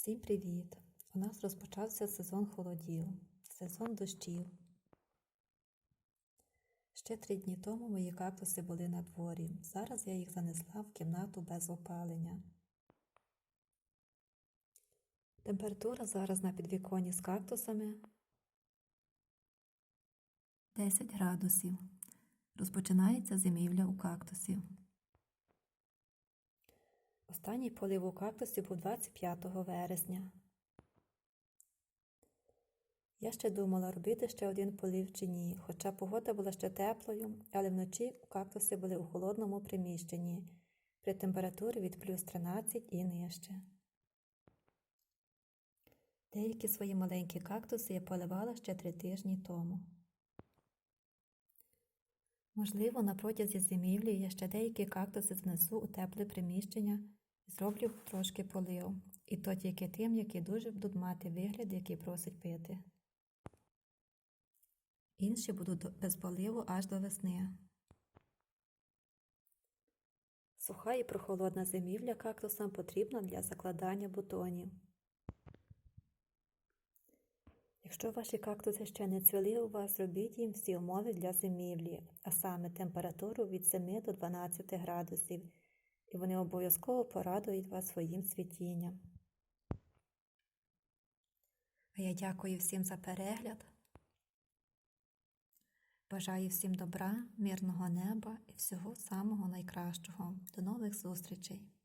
Всім привіт! У нас розпочався сезон холодів, сезон дощів. Ще три дні тому мої кактуси були на дворі. Зараз я їх занесла в кімнату без опалення. Температура зараз на підвіконні з кактусами 10 градусів. Розпочинається зимівля у кактусів. Останній полив у кактусі був 25 вересня. Я ще думала, робити ще один полив чи ні, хоча погода була ще теплою, але вночі кактуси були у холодному приміщенні при температурі від плюс 13 і нижче. Деякі свої маленькі кактуси я поливала ще три тижні тому. Можливо, на протязі зимівлі я ще деякі кактуси знесу у тепле приміщення зроблю трошки полив, і то тільки тим, які дуже будуть мати вигляд, який просить пити. Інші будуть без поливу аж до весни. Суха і прохолодна зимівля кактусам потрібна для закладання бутонів. Якщо ваші кактуси ще не цвіли у вас, зробіть їм всі умови для зимівлі, а саме температуру від 7 до 12 градусів, і вони обов'язково порадують вас своїм світінням. Я дякую всім за перегляд. Бажаю всім добра, мирного неба і всього самого найкращого. До нових зустрічей!